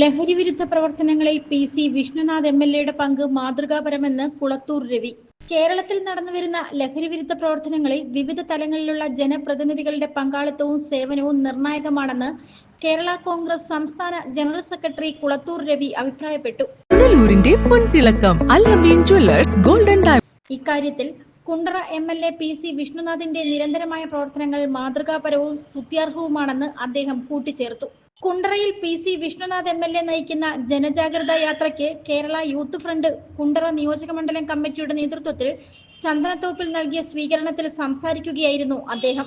ലഹരിവിരുദ്ധ പ്രവർത്തനങ്ങളിൽ P C Vishnunath M L എയുടെ പങ്ക് മാതൃകാപരമെന്ന് കുളത്തൂർ രവി. കേരളത്തിൽ നടന്നുവരുന്ന ലഹരിവിരുദ്ധ പ്രവർത്തനങ്ങളിൽ വിവിധ തലങ്ങളിലുള്ള ജനപ്രതിനിധികളുടെ പങ്കാളിത്തവും സേവനവും നിർണായകമാണെന്ന് കേരള കോൺഗ്രസ് സംസ്ഥാന ജനറൽ സെക്രട്ടറി കുളത്തൂർ രവി അഭിപ്രായപ്പെട്ടു. പുനലൂരിന്റെ പൊൻതിളക്കം അല്ലമീൻ ജ്വല്ലേഴ്സ് ഗോൾഡൻ ഇക്കാര്യത്തിൽ Kundara M L A P C വിഷ്ണുനാഥിന്റെ നിരന്തരമായ പ്രവർത്തനങ്ങൾ മാതൃകാപരവും സ്തുത്യർഹവുമാണെന്ന് അദ്ദേഹം കൂട്ടിച്ചേർത്തു. കുണ്ടറയിൽ P C Vishnunath M L A നയിക്കുന്ന ജനജാഗ്രത യാത്രയ്ക്ക് കേരള യൂത്ത് ഫ്രണ്ട് കുണ്ടറ നിയോജക മണ്ഡലം കമ്മിറ്റിയുടെ നേതൃത്വത്തിൽ ചന്ദനത്തോപ്പിൽ നൽകിയ സ്വീകരണത്തിൽ സംസാരിക്കുകയായിരുന്നു അദ്ദേഹം.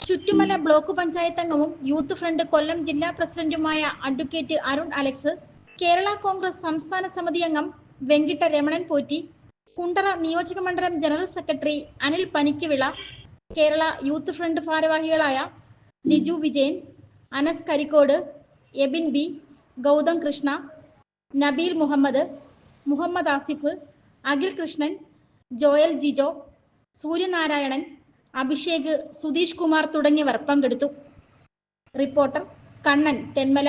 ചുറ്റുമല ബ്ലോക്ക് പഞ്ചായത്ത് അംഗവും യൂത്ത് ഫ്രണ്ട് കൊല്ലം ജില്ലാ പ്രസിഡന്റുമായ അഡ്വക്കേറ്റ് അരുൺ അലക്സ് കേരള കോൺഗ്രസ് സംസ്ഥാന സമിതി അംഗം വെങ്കിട്ട രമണൻ പോറ്റി കുണ്ടറ നിയോജക മണ്ഡലം general secretary Anil Panikkuvila Kerala youth front ഭാരവാഹികളായ ലിജു വിജയൻ അനസ് കരിക്കോട് എബിൻ ബി ഗൗതം കൃഷ്ണ നബീൽ മുഹമ്മദ് മുഹമ്മദ് ആസിഫ് അഖിൽ കൃഷ്ണൻ ജോയൽ ജിജോ സൂര്യനാരായണൻ അഭിഷേക് സുധീഷ് കുമാർ തുടങ്ങിയവർ പങ്കെടുത്തു. റിപ്പോർട്ടർ കണ്ണൻ തെന്മല.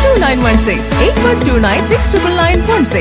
916 8129 69916.